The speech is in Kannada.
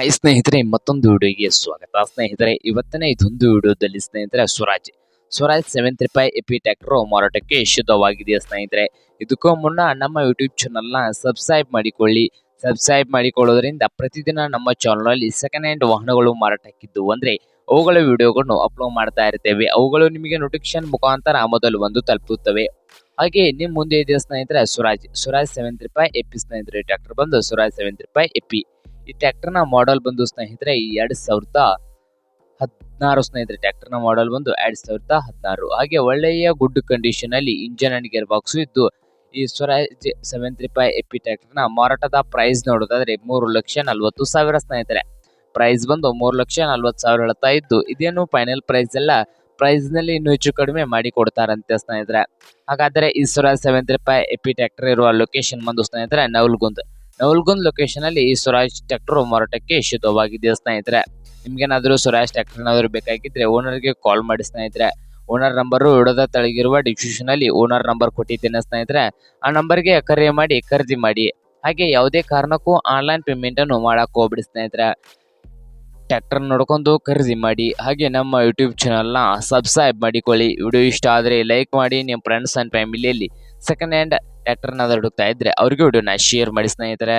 ಹಾಯ್ ಸ್ನೇಹಿತರೆ, ಮತ್ತೊಂದು ವಿಡಿಯೋಗೆ ಸ್ವಾಗತ. ಸ್ನೇಹಿತರೆ, ಇವತ್ತಿನ ಇದೊಂದು ವಿಡಿಯೋದಲ್ಲಿ ಸ್ನೇಹಿತರೆ, ಸ್ವರಾಜ್. ಸ್ವರಾಜ್ ಸೆವೆನ್ ರೂಪಾಯಿ ಎಪಿ ಟ್ಯಾಕ್ಟರ್ ಮಾರಾಟಕ್ಕೆ ಶುದ್ಧವಾಗಿದೆ ಸ್ನೇಹಿತರೆ? ಇದಕ್ಕೂ ಮುನ್ನ ನಮ್ಮ ಯೂಟ್ಯೂಬ್ ಚಾನಲ್ನ ಸಬ್ಸ್ಕ್ರೈಬ್ ಮಾಡಿಕೊಳ್ಳಿ. ಸಬ್ಸ್ಕ್ರೈಬ್ ಮಾಡಿಕೊಳ್ಳೋದ್ರಿಂದ ಪ್ರತಿದಿನ ನಮ್ಮ ಚಾನಲ್ನಲ್ಲಿ ಸೆಕೆಂಡ್ ಹ್ಯಾಂಡ್ ವಾಹನಗಳು ಮಾರಾಟಕ್ಕಿದ್ದು ಅಂದರೆ ಅವುಗಳ ವಿಡಿಯೋಗಳನ್ನು ಅಪ್ಲೋಡ್ ಮಾಡ್ತಾ ಇರ್ತೇವೆ. ಅವುಗಳು ನಿಮಗೆ ನೋಟಿಫಿಕೇಶನ್ ಮುಖಾಂತರ ಮೊದಲು ಬಂದು ತಲುಪುತ್ತವೆ. ಹಾಗೆ ನಿಮ್ಮ ಮುಂದೆ ಇದೆ ಸ್ನೇಹಿತರೆ, ಸ್ವರಾಜ್. ಸ್ವರಾಜ್ ಸೆವೆನ್ ರೂಪಾಯಿ ಎಪಿ ಸ್ನೇಹಿತರೆ, ಟ್ಯಾಕ್ಟರ್ ಬಂದು ಸ್ವರಾಜ್ ಸೆವೆನ್ ರೂಪಾಯಿ ಎಪಿ. ಈ ಟ್ರ್ಯಾಕ್ಟರ್ನ ಮಾಡೆಲ್ ಬಂದು ಸ್ನೇಹಿತರೆ ಎರಡ್ ಸಾವಿರದ ಹದಿನಾರು ಸ್ನೇಹಿತರೆ, ಟ್ರ್ಯಾಕ್ಟರ್ನ ಮಾಡೆಲ್ ಬಂದು ಎರಡ್ ಸಾವಿರದ ಹದಿನಾರು. ಹಾಗೆ ಒಳ್ಳೆಯ ಗುಡ್ ಕಂಡೀಷನ್ ಅಲ್ಲಿ ಇಂಜನ್ ಅಂಡ್ ಗೇರ್ ಬಾಕ್ಸ್ ಇದ್ದು, ಈ ಸ್ವರಾಜ್ ಸೆವೆನ್ ರೂಪಾಯಿ ಎಪಿ ನ ಮಾರಾಟದ ಪ್ರೈಸ್ ನೋಡೋದಾದ್ರೆ ಮೂರು ಲಕ್ಷ ನಲ್ವತ್ತು ಸಾವಿರ ಸ್ನೇಹಿತರೆ. ಪ್ರೈಸ್ ಬಂದು ಮೂರು ಲಕ್ಷ ನಲ್ವತ್ತು ಸಾವಿರ ಹೇಳ್ತಾ ಇದ್ದು, ಇದೇನು ಫೈನಲ್ ಪ್ರೈಸ್ ಎಲ್ಲ ಪ್ರೈಸ್ನಲ್ಲಿ ಇನ್ನೂ ಹೆಚ್ಚು ಕಡಿಮೆ ಮಾಡಿ ಕೊಡ್ತಾರಂತೆ ಸ್ನೇಹಿತರೆ. ಹಾಗಾದ್ರೆ ಈ Swaraj seven five AP tractor ಇರುವ ಲೊಕೇಶನ್ ಬಂದು ಸ್ನೇಹಿತರೆ, ನವಲ್ಗುಂದ್. ನವಲ್ಗುಂದ್ ಲೊಕೇಶನ್ ಅಲ್ಲಿ ಈ ಸ್ವರಾಜ್ ಟ್ರ್ಯಾಕ್ಟರ್ ಮಾರಾಟಕ್ಕೆ ಶುದ್ಧವಾಗಿದೆ ಸ್ನೇಹಿತರೆ. ನಿಮ್ಗೇನಾದ್ರೂ ಸ್ವರಾಜ್ ಟ್ರ್ಯಾಕ್ಟರ್ ಏನಾದ್ರು ಬೇಕಾಗಿದ್ರೆ ಓನರ್ಗೆ ಕಾಲ್ ಮಾಡಿ ಸ್ನೇಹಿತರೆ. ಓನರ್ ನಂಬರು ಇಡದ ತಳಗಿರುವ ಡಿಸ್ಕ್ರಿಪ್ಷನ್ ಅಲ್ಲಿ ಓನರ್ ನಂಬರ್ ಕೊಟ್ಟಿದ್ದೇನೆ ಸ್ನೇಹಿತರೆ. ಆ ನಂಬರ್ಗೆ ಕರೆ ಮಾಡಿ ಖರೀದಿ ಮಾಡಿ. ಹಾಗೆ ಯಾವುದೇ ಕಾರಣಕ್ಕೂ ಆನ್ಲೈನ್ ಪೇಮೆಂಟ್ ಅನ್ನು ಮಾಡಕ್ ಹೋಗ್ಬಿಡಿ ಸ್ನೇಹಿತರೆ. ಟ್ರ್ಯಾಕ್ಟರ್ ನೋಡ್ಕೊಂಡು ಖರೀದಿ ಮಾಡಿ. ಹಾಗೆ ನಮ್ಮ ಯೂಟ್ಯೂಬ್ ಚಾನಲ್ನ ಸಬ್ಸ್ಕ್ರೈಬ್ ಮಾಡಿಕೊಳ್ಳಿ. ವಿಡಿಯೋ ಇಷ್ಟ ಆದರೆ ಲೈಕ್ ಮಾಡಿ. ನಿಮ್ಮ ಫ್ರೆಂಡ್ಸ್ ಆ್ಯಂಡ್ ಫ್ಯಾಮಿಲಿಯಲ್ಲಿ ಸೆಕೆಂಡ್ ಹ್ಯಾಂಡ್ ಟ್ರ್ಯಾಕ್ಟರ್ನ ಹುಡುಕ್ತಾ ಇದ್ರೆ ಅವ್ರಿಗೂ ವಿಡಿಯೋನ ಶೇರ್ ಮಾಡಿ ಸ್ನೇಹಿತರೆ.